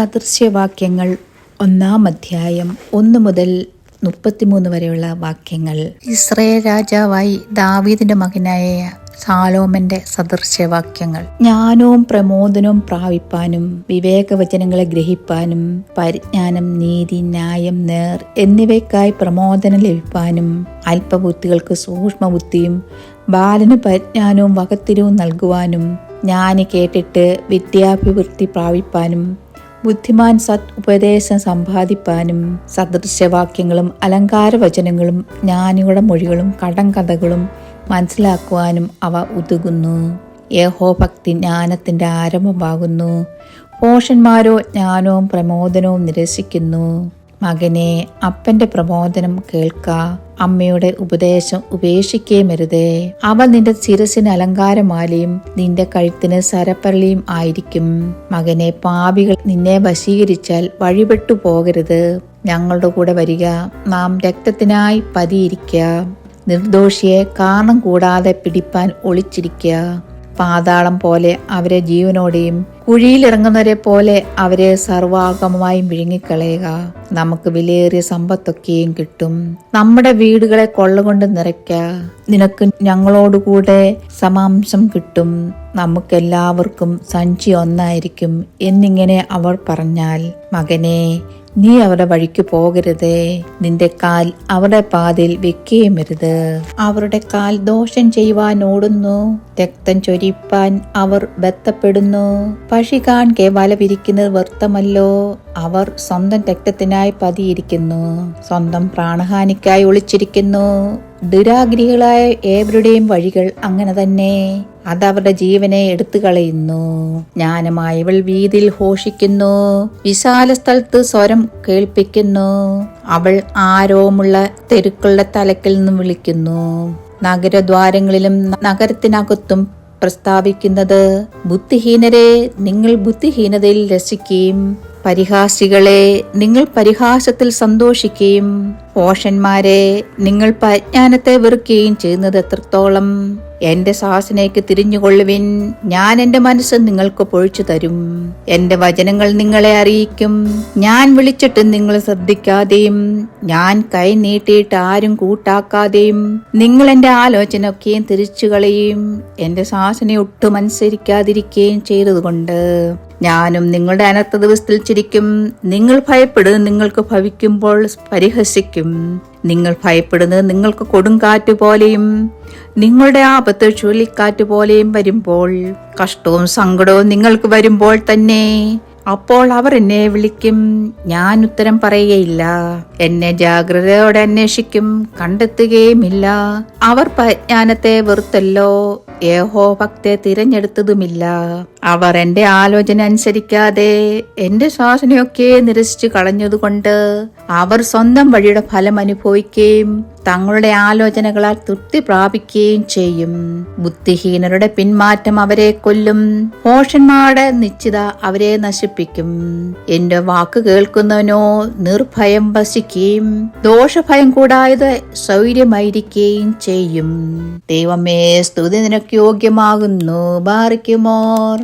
സദൃശ്യവാക്യങ്ങൾ ഒന്നാം അധ്യായം ഒന്ന് മുതൽ മുപ്പത്തിമൂന്ന് വരെയുള്ള വാക്യങ്ങൾ. ഇസ്രയേൽ രാജാവായി ദാവീദിന്റെ മകനായ സാലോമന്റെ സദൃശ്യവാക്യങ്ങൾ. ജ്ഞാനവും പ്രമോദനവും പ്രാപിപ്പാനും വിവേകവചനങ്ങളെ ഗ്രഹിപ്പാനും പരിജ്ഞാനം നീതി ന്യായം നേർ എന്നിവയ്ക്കായി പ്രമോദനം ലഭിപ്പാനും അല്പബുദ്ധികൾക്ക് സൂക്ഷ്മബുദ്ധിയും ബാലന് പരിജ്ഞാനവും വകത്തിരിവും നൽകുവാനും ജ്ഞാനി കേട്ടിട്ട് വിദ്യാഭിവൃദ്ധി പ്രാപിപ്പാനും ബുദ്ധിമാൻ സത് ഉപദേശം സമ്പാദിപ്പാനും സദൃശ്യവാക്യങ്ങളും അലങ്കാരവചനങ്ങളും ജ്ഞാനികളുടെ മൊഴികളും കടങ്കഥകളും മനസ്സിലാക്കുവാനും അവ ഉതുകുന്നു. യഹോഭക്തി ജ്ഞാനത്തിന്റെ ആരംഭമാകുന്നു. പോഷന്മാരോ ജ്ഞാനവും പ്രമോദനവും നിരസിക്കുന്നു. മകനെ അപ്പന്റെ പ്രബോധനം കേൾക്ക. അമ്മയുടെ ഉപദേശം ഉപേക്ഷിക്കേമരുതേ. അവൾ നിന്റെ ശിരസിന് അലങ്കാരമാലയും നിന്റെ കഴുത്തിന് സരപ്പരളിയും ആയിരിക്കും. മകനെ പാപികൾ നിന്നെ വശീകരിച്ചാൽ വഴിപെട്ടു പോകരുത്. ഞങ്ങളുടെ കൂടെ വരിക. നാം രക്തത്തിനായി പതിയിരിക്കുക നിർദോഷിയെ കാരണം കൂടാതെ പിടിപ്പാൻ ഒളിച്ചിരിക്കുക പാതാളം പോലെ അവരെ ജീവനോടെയും കുഴിയിലിറങ്ങുന്നവരെ പോലെ അവരെ സർവാഗമമായും വിഴുങ്ങിക്കളയുക. നമുക്ക് വിലയേറിയ സമ്പത്തൊക്കെയും കിട്ടും. നമ്മുടെ വീടുകളെ കൊള്ളകൊണ്ട് നിറയ്ക്ക. നിനക്ക് ഞങ്ങളോടുകൂടെ സമാംശം കിട്ടും. നമുക്കെല്ലാവർക്കും സഞ്ചി ഒന്നായിരിക്കും എന്നിങ്ങനെ അവർ പറഞ്ഞാൽ മകനെ നീ അവരുടെ വഴിക്ക് പോകരുതേ. നിന്റെ കാൽ അവരുടെ പാതിൽ വെക്കുകയുമരുത്. അവരുടെ കാൽ ദോഷം ചെയ്യുവാൻ ഓടുന്നു രക്തം ചൊരിപ്പാൻ അവർ ബന്ധപ്പെടുന്നു പഴി കാൺകെ വല വിരിക്കുന്നത് അവർ സ്വന്തം രക്തത്തിനായി പതിയിരിക്കുന്നു. സ്വന്തം പ്രാണഹാനിക്കായി ഒളിച്ചിരിക്കുന്നു. ദുരാഗ്രഹികളായ ഏവരുടെയും വഴികൾ അങ്ങനെ തന്നെ. അതവരുടെ ജീവനെ എടുത്തു കളയുന്നു ജ്ഞാനമായവൾ വീതിയിൽ ഘോഷിക്കുന്നു. വിശാല സ്ഥലത്ത് സ്വരം കേൾപ്പിക്കുന്നു. അവൾ ആരോമുള്ള തെരുക്കളുടെ തലക്കിൽ നിന്നും വിളിക്കുന്നു. നഗരദ്വാരങ്ങളിലും നഗരത്തിനകത്തും പ്രസ്താവിക്കുന്നത് ബുദ്ധിഹീനരെ നിങ്ങൾ ബുദ്ധിഹീനതയിൽ രസിക്കുകയും പരിഹാസികളെ നിങ്ങൾ പരിഹാസത്തിൽ സന്തോഷിക്കുകയും പോഷന്മാരെ നിങ്ങൾ പരിജ്ഞാനത്തെ വെറുക്കുകയും ചെയ്യുന്നത് എത്രത്തോളം എന്റെ സാസനയ്ക്ക് തിരിഞ്ഞുകൊള്ളുവിൻ. ഞാൻ എന്റെ മനസ്സ് നിങ്ങൾക്ക് പൊഴിച്ചു തരും. എന്റെ വചനങ്ങൾ നിങ്ങളെ അറിയിക്കും. ഞാൻ വിളിച്ചിട്ട് നിങ്ങൾ ശ്രദ്ധിക്കാതെയും ഞാൻ കൈ നീട്ടിയിട്ട് ആരും കൂട്ടാക്കാതെയും നിങ്ങൾ എന്റെ ആലോചന ഒക്കെയും തിരിച്ചു കളയും എന്റെ ശാസന ഒട്ടും അനുസരിക്കാതിരിക്കുകയും ചെയ്തതുകൊണ്ട്. ഞാനും നിങ്ങളുടെ അനർത്ഥ ദിവസത്തിൽ ചിരിക്കും. നിങ്ങൾ ഭയപ്പെടുന്നത് നിങ്ങൾക്ക് ഭവിക്കുമ്പോൾ പരിഹസിക്കും. നിങ്ങൾ ഭയപ്പെടുന്നത് നിങ്ങൾക്ക് കൊടുങ്കാറ്റ് പോലെയും നിങ്ങളുടെ ആപത്ത് ചുഴലിക്കാറ്റ് പോലെയും വരുമ്പോൾ കഷ്ടവും സങ്കടവും നിങ്ങൾക്ക് വരുമ്പോൾ തന്നെ അപ്പോൾ അവർ എന്നെ വിളിക്കും. ഞാൻ ഉത്തരം പറയുകയില്ല. എന്നെ ജാഗ്രതയോടെ അന്വേഷിക്കും. കണ്ടെത്തുകയുമില്ല. അവർ പരിജ്ഞാനത്തെ വെറുത്തല്ലോ. ഏഹോ ഭക്തെ തിരഞ്ഞെടുത്തതുമില്ല. അവർ എന്റെ ആലോചന അനുസരിക്കാതെ എന്റെ ശാസനയൊക്കെ നിരസിച്ചു കളഞ്ഞതുകൊണ്ട് അവർ സ്വന്തം വഴിയുടെ ഫലം അനുഭവിക്കുകയും തങ്ങളുടെ ആലോചനകളാൽ തൃപ്തി പ്രാപിക്കുകയും ചെയ്യും. ബുദ്ധിഹീനരുടെ പിന്മാറ്റം അവരെ കൊല്ലും. പോഷന്മാരുടെ നിശ്ചിത അവരെ നശിപ്പിക്കും. എന്റെ വാക്ക് കേൾക്കുന്നവനോ നിർഭയം വസിക്കുകയും ദോഷഭയം കൂടാതെ സൗര്യമായിരിക്കുകയും ചെയ്യും. ദൈവമേ സ്തുതി നിനക്ക് യോഗ്യമാകുന്നു. ബാറിക്കുമോർ.